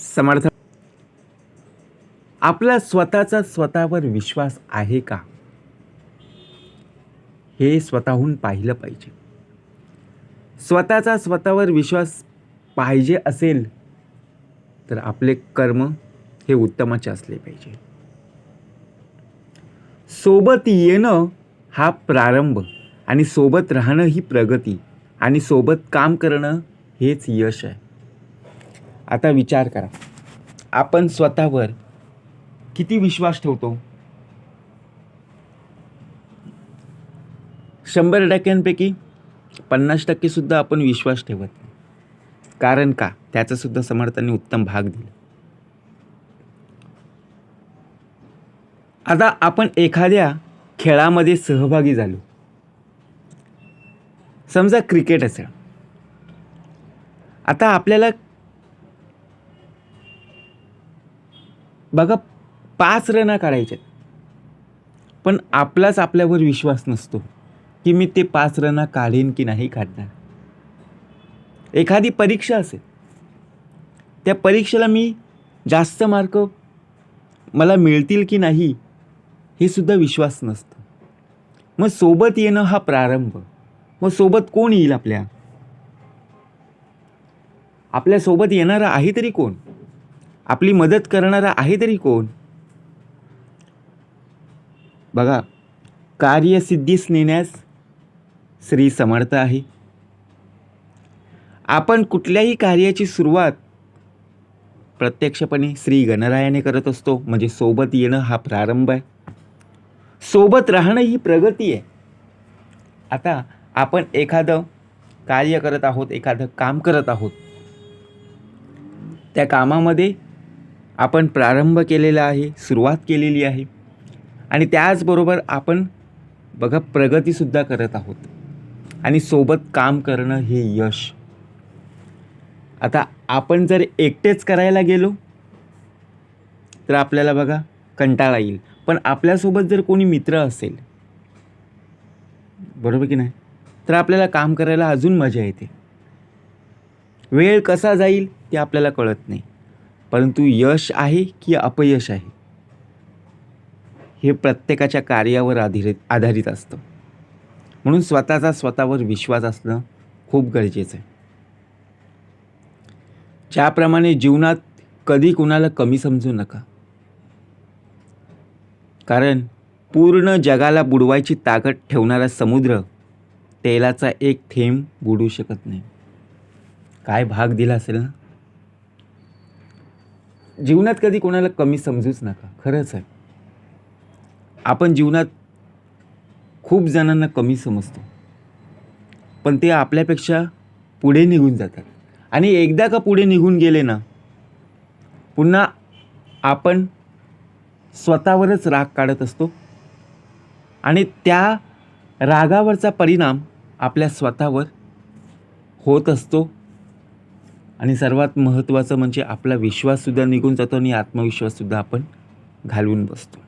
समर्थ आपला स्वतःचा स्वतःवर विश्वास आहे का? हे स्वतःहून पाहिलं पाहिजे. स्वतःचा स्वतःवर विश्वास पाहिजे असेल तर आपले कर्म हे उत्तमाचे असले पाहिजे. सोबत येणं हा प्रारंभ आणि सोबत राहणं ही प्रगती आणि सोबत काम करणं हेच यश आहे. आता विचार करा. आपण स्वतःवर किती विश्वास ठेवतो? शंभर टक्क्यांपैकी पन्नास टक्केसुद्धा आपण विश्वास ठेवत नाही. कारण का? त्याचासुद्धा समर्थांनी उत्तम भाग दिला. आता आपण एखाद्या खेळामध्ये सहभागी झालो. समजा क्रिकेट असेल. आता आपल्याला बघा पाच रना काढायचे पण आपलाच आपल्यावर विश्वास नसतो की मी ते पाच रना काढेन की नाही काढणार. एखादी परीक्षा असेल. त्या परीक्षेला मी जास्त मार्क मला मिळतील की नाही हे सुद्धा विश्वास नसतो. मग सोबत येणं हा प्रारंभ. मग सोबत कोण येईल आपल्या? आपल्यासोबत येणारं येणारा आहे तरी कोण? आपली मदत करणारा आहे तरी कोण? बघा कार्यसिद्धीस नेण्यास श्री समर्थ आहे. आपण कुठल्याही कार्याची सुरुवात प्रत्यक्षपणे श्री गणरायाने करत असतो. म्हणजे सोबत येणं हा प्रारंभ आहे. सोबत राहणं ही प्रगती आहे. आता आपण एखादं कार्य करत आहोत एखादं काम करत आहोत. त्या कामामध्ये आपण प्रारंभ केलेला आहे सुरुवात केलेली आहे. आणि त्याचबरोबर आपण बघा प्रगतीसुद्धा करत आहोत. आणि सोबत काम करणं हे यश. आता आपण जर एकटेच करायला गेलो तर आपल्याला बघा कंटाळा येईल. पण आपल्यासोबत जर कोणी मित्र असेल बरोबर की नाही? तर आपल्याला काम करायला अजून मजा येते. वेळ कसा जाईल ते आपल्याला कळत नाही. परंतु यश आहे की अपयश आहे? हे प्रत्येकाच्या कार्यावर आधारित आधारित असतं. म्हणून स्वतःचा स्वतःवर विश्वास असणं खूप गरजेचं आहे. ज्याप्रमाणे जीवनात कधी कुणाला कमी समजू नका. कारण पूर्ण जगाला बुडवायची ताकद ठेवणारा समुद्र तेलाचा एक थेंब बुडू शकत नाही. काय भाग दिला असेल ना? जीवनात कधी कोणाला कमी समजूच नका. खरंच आहे. आपण जीवनात खूप जणांना कमी समजतो. पण ते आपल्यापेक्षा पुढे निघून जातात. आणि एकदा का पुढे निघून गेले ना पुन्हा आपण स्वतःवरच राग काढत असतो. आणि त्या रागावरचा परिणाम आपल्या स्वतःवर होत असतो. आणि सर्वात महत्त्वाचं म्हणजे आपला विश्वाससुद्धा निघून जातो आणि आत्मविश्वाससुद्धा आपण घालवून बसतो.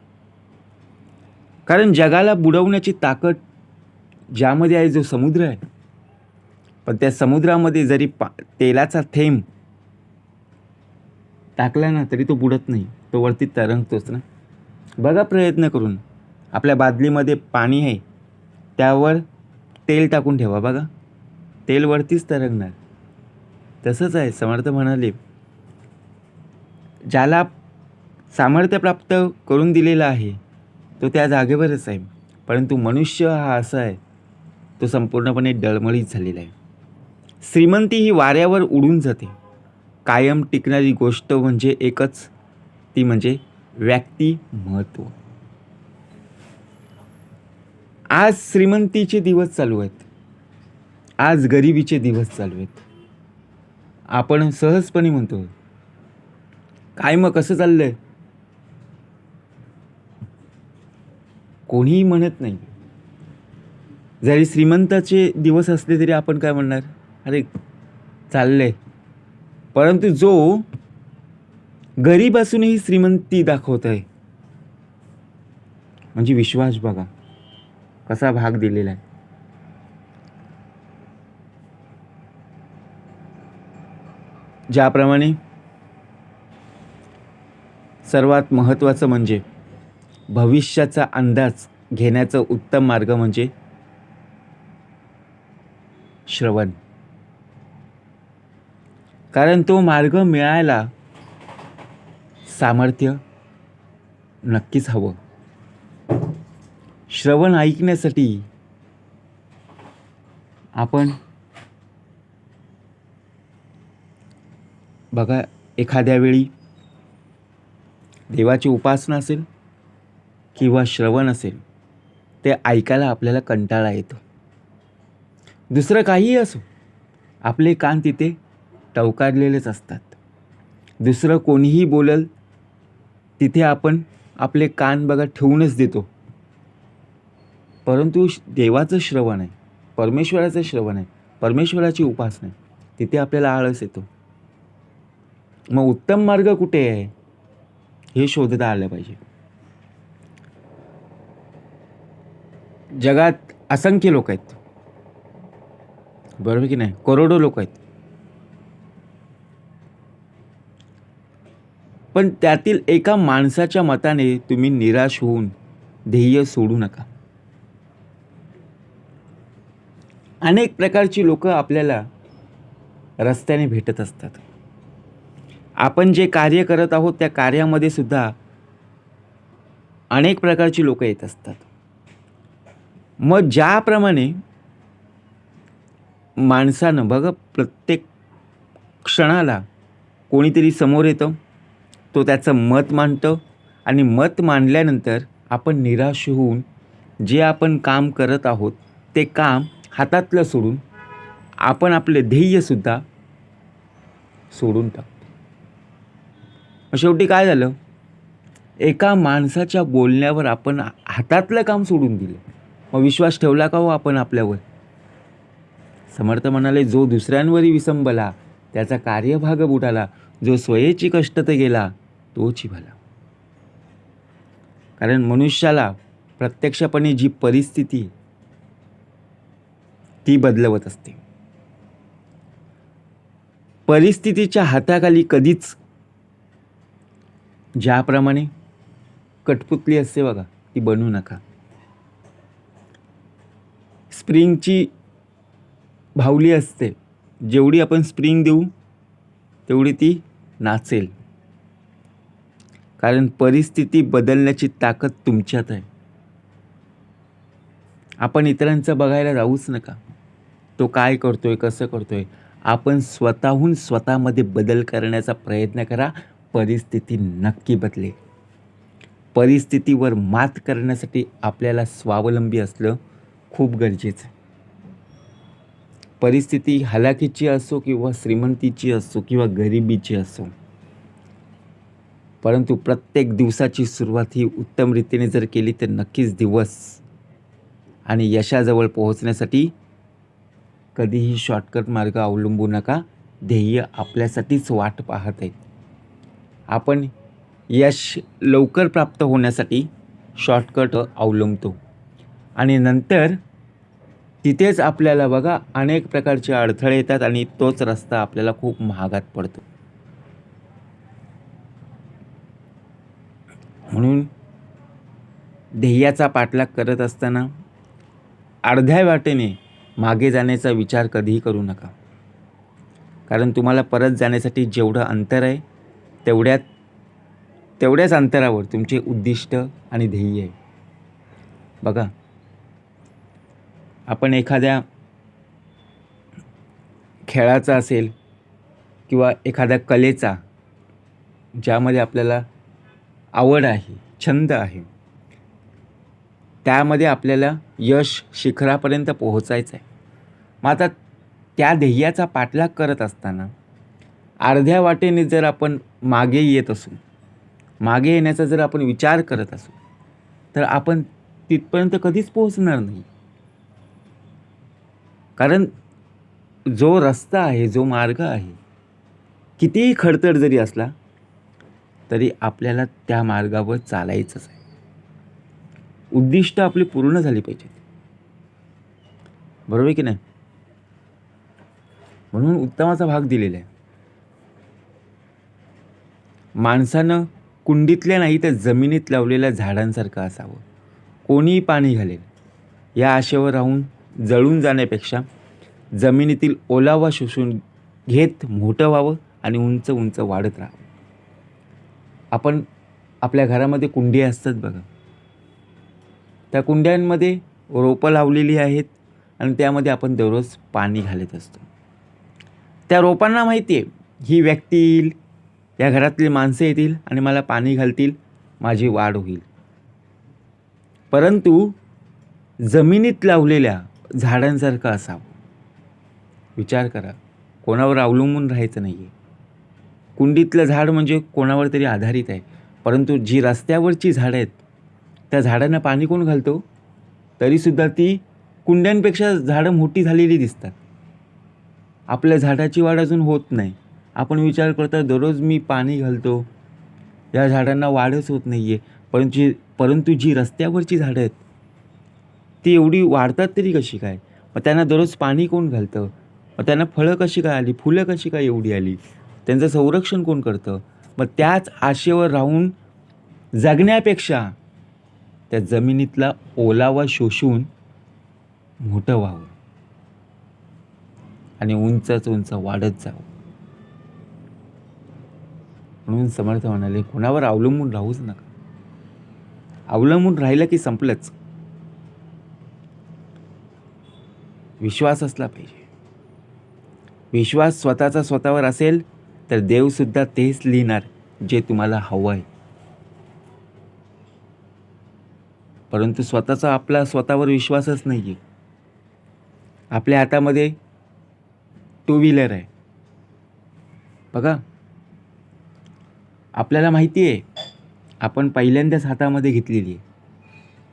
कारण जगाला बुडवण्याची ताकद ज्यामध्ये आहे जो समुद्र आहे पण त्या समुद्रामध्ये जरी पा तेलाचा थेंब टाकला ना तरी तो बुडत नाही. तो वरती तरंगतोच ना. बघा प्रयत्न करून. आपल्या बादलीमध्ये पाणी आहे त्यावर तेल टाकून ठेवा बघा. तेल वरतीच तरंगणार. तसंच आहे. समर्थ म्हणाले ज्याला सामर्थ्य प्राप्त करून दिलेलं आहे तो त्या जागेवरच आहे. परंतु मनुष्य हा असा आहे तो संपूर्णपणे डळमळीत झालेला आहे. श्रीमंती ही वाऱ्यावर उडून जाते. कायम टिकणारी गोष्ट म्हणजे एकच ती म्हणजे व्यक्तिमत्व आज श्रीमंतीचे दिवस चालू आहेत. आज गरिबीचे दिवस चालू आहेत. आपण सहजपणे म्हणतो. काय मग कसं चाललंय? कोणीही म्हणत नाही. जरी श्रीमंताचे दिवस असले तरी आपण काय म्हणणार? अरे चाललंय. परंतु जो गरीब असूनही श्रीमंती दाखवत आहे म्हणजे विश्वास बघा. कसा भाग दिलेला आहे. ज्याप्रमाणे सर्वात महत्त्वाचं म्हणजे भविष्याचा अंदाज घेण्याचा उत्तम मार्ग म्हणजे श्रवण. कारण तो मार्ग मिळायला सामर्थ्य नक्कीच हवं. श्रवण ऐकण्यासाठी आपण बघा एखाद्या वेळी देवाची उपासना असेल किंवा श्रवण असेल ते ऐकायला आपल्याला कंटाळा येतो. दुसरं काहीही असो आपले कान तिथे टवकारलेलेच असतात. दुसरं कोणीही बोलल तिथे आपण आपले कान बघा ठेवूनच देतो. परंतु देवाचं श्रवण आहे परमेश्वराचं श्रवण आहे परमेश्वराची उपासना आहे तिथे आपल्याला आळस येतो. मग उत्तम मार्ग कुठे आहे? हे शोधता आलं पाहिजे. जगात असंख्य लोक आहेत. बरोबर की नाही? करोडो लोक आहेत. पण त्यातील एका माणसाच्या मताने तुम्ही निराश होऊन ध्येय सोडू नका. अनेक प्रकारची लोक आपल्याला रस्त्याने भेटत असतात. आपण जे कार्य करत आहोत त्या कार्यामध्ये सुद्धा अनेक प्रकारची लोकं येत असतात. मग ज्याप्रमाणे माणसानं बघा प्रत्येक क्षणाला कोणीतरी समोर येतं तो त्याचं मत मांडतं आणि मत मांडल्यानंतर आपण निराश होऊन जे आपण काम करत आहोत ते काम हातातलं सोडून आपण आपले ध्येयसुद्धा सोडून टाकतो. मग शेवटी काय झालं? एका माणसाच्या बोलण्यावर आपण हातातलं काम सोडून दिलं. मग विश्वास ठेवला का हो आपण आपल्यावर? समर्थ म्हणाले जो दुसऱ्यांवरही विसंबला त्याचा कार्यभाग बुडाला जो स्वयेची कष्ट ते गेला तोची भला. कारण मनुष्याला प्रत्यक्षपणे जी परिस्थिती ती बदलवत असते. परिस्थितीच्या हाताखाली कधीच ज्याप्रमाणे कठपुतली असते बघा ती बनवू नका. स्प्रिंगची भावली असते. जेवढी आपण स्प्रिंग देऊ तेवढी ती नाचेल. कारण परिस्थिती बदलण्याची ताकद तुमच्यात आहे. आपण इतरांचं बघायला जाऊच नका. तो काय करतोय कसं करतोय? आपण स्वतःहून स्वतःमध्ये बदल करण्याचा प्रयत्न करा. परिस्थिती नक्की बदलेल. परिस्थितीवर मात करण्यासाठी आपल्याला स्वावलंबी असलं खूप गरजेचं आहे. परिस्थिती हलाखीची असो किंवा श्रीमंतीची असो किंवा गरिबीची असो परंतु प्रत्येक दिवसाची सुरुवात ही उत्तम रीतीने जर केली तर नक्कीच दिवस आणि यशाजवळ पोहोचण्यासाठी कधीही शॉर्टकट मार्ग अवलंबू नका. ध्येय आपल्यासाठीच वाट पाहत आहेत आपण यश लवकर प्राप्त होण्यासाठी शॉर्टकट अवलंबतो. आणि नंतर तिथेच आपल्याला बघा अनेक प्रकारचे अडथळे येतात आणि तोच रस्ता आपल्याला खूप महागात पडतो. म्हणून ध्येयाचा पाठलाग करत असताना अर्ध्या वाटेने मागे जाण्याचा विचार कधीही करू नका. कारण तुम्हाला परत जाण्यासाठी जेवढं अंतर आहे तेवढ्यात तेवढ्याच अंतरावर तुमचे उद्दिष्ट आणि ध्येय. आहे बघा. आपण एखाद्या खेळाचा असेल किंवा एखाद्या कलेचा ज्यामध्ये आपल्याला आवड आहे छंद आहे त्यामध्ये आपल्याला यश शिखरापर्यंत पोहोचायचं आहे मग आता त्या ध्येयाचा पाठलाग करत असताना अर्ध्या वाटेने जर आपण मागे येत असू मागे येण्याचा जर आपण विचार करत असू तर आपण तिथपर्यंत कधीच पोहोचणार नाही. कारण जो रस्ता आहे जो मार्ग आहे कितीही खडतर जरी असला तरी आपल्याला त्या मार्गावर चालायचंच आहे. उद्दिष्ट आपली पूर्ण झाली पाहिजेत. बरोबर आहे की नाही? म्हणून उत्तमाचा भाग दिलेला आहे. माणसानं कुंडीतल्या नाही तर जमिनीत लावलेल्या झाडांसारखं असावं. कोणीही पाणी घालेल. या आशेवर राहून जळून जाण्यापेक्षा जमिनीतील ओलावा शोषून घेत मोठं व्हावं आणि उंच उंच वाढत राहावं. आपण आपल्या घरामध्ये कुंडी असतात बघा. त्या कुंड्यांमध्ये रोपं लावलेली आहेत आणि त्यामध्ये आपण दररोज पाणी घालत असतो. त्या रोपांना माहिती आहे. ही व्यक्ती येईल या घरातली माणसं येतील आणि मला पाणी घालतील माझी वाढ होईल. परंतु जमिनीत लावलेल्या झाडांसारखं असावं. विचार करा कोणावर अवलंबून राहायचं नाही आहे कुंडीतलं झाड म्हणजे कोणावर तरी आधारित आहे परंतु जी रस्त्यावरची झाडं आहेत त्या झाडांना पाणी कोण घालतो? तरीसुद्धा ती कुंड्यांपेक्षा झाडं मोठी झालेली दिसतात. आपल्या झाडाची वाढ अजून होत नाही. आपण विचार करता दररोज मी पाणी घालतो. या झाडांना वाढच होत नाही आहे परंतु जी परंतु जी रस्त्यावरची झाडं आहेत ती एवढी वाढतात तरी कशी काय? मग त्यांना दररोज पाणी कोण घालतं? मग त्यांना फळं कशी काय आली? फुलं कशी काय एवढी आली? त्यांचं संरक्षण कोण करतं? मग त्याच आशेवर राहून जगण्यापेक्षा त्या जमिनीतला ओलावा शोषून मोठं व्हावं. आणि उंचच उंच वाढत जावं. म्हणून समर्थ म्हणाले कोणावर अवलंबून राहूच नका. अवलंबून राहिलं की संपलंच. विश्वास असला पाहिजे. विश्वास स्वतःचा स्वतःवर असेल तर देवसुद्धा तेच लिहिणार जे तुम्हाला हवं आहे. परंतु स्वतःचा आपला स्वतःवर विश्वासच नाही आहे आपल्या हातामध्ये टू व्हीलर आहे. बघा आपल्याला माहिती आहे आपण पहिल्यांदाच हातामध्ये घेतलेली आहे.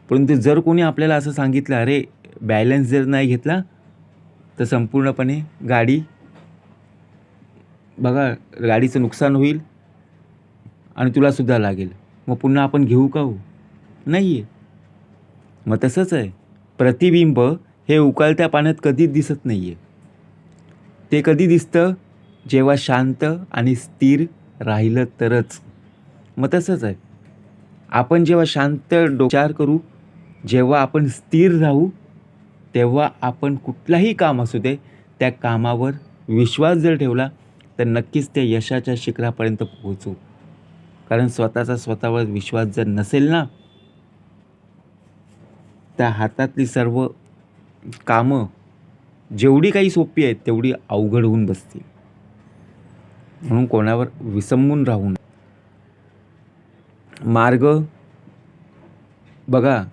परंतु जर कोणी आपल्याला असं सांगितलं अरे बॅलन्स जर नाही घेतला तर संपूर्णपणे गाडी बघा गाडीचं नुकसान होईल आणि तुलासुद्धा लागेल. मग पुन्हा आपण घेऊ का हो? नाही आहे मग तसंच आहे. प्रतिबिंब हे उकळत्या पाण्यात कधीच दिसत नाही आहे ते कधी दिसतं? जेव्हा शांत आणि स्थिर राहिलं तरच. मग तसंच आहे. आपण जेव्हा शांत विचार करू जेव्हा आपण स्थिर राहू तेव्हा आपण कुठलाही काम असू दे त्या कामावर विश्वास जर ठेवला तर नक्कीच त्या यशाच्या शिखरापर्यंत पोहोचू. कारण स्वतःचा स्वतःवर विश्वास जर नसेल ना त्या हातातली सर्व कामं जेवढी काही सोपी आहेत तेवढी अवघड होऊन बसतील. म्हणून कोणावर विसंबून राहून मार्ग बघा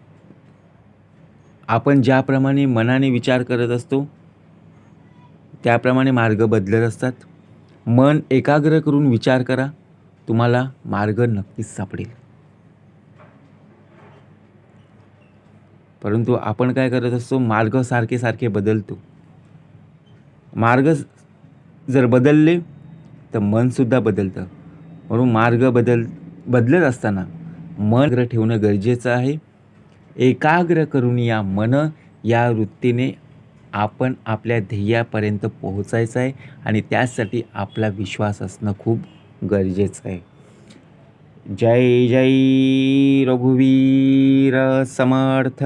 आपण ज्याप्रमाणे मनाने विचार करत असतो त्याप्रमाणे मार्ग बदलत असतात. मन एकाग्र करून विचार करा तुम्हाला मार्ग नक्कीच सापडेल. परंतु आपण काय करत असतो मार्ग सारखे सारखे बदलतो. मार्ग जर बदलले तर मनसुद्धा बदलतं. म्हणून मार्ग बदल बदलत असताना मन ठेवणं गरजेचं आहे. एकाग्र करून या मन या वृत्तीने आपण आपल्या ध्येयापर्यंत पोहोचायचं आहे आणि त्यासाठी आपला विश्वास असणं खूप गरजेचं आहे. जय जय रघुवीर समर्थ.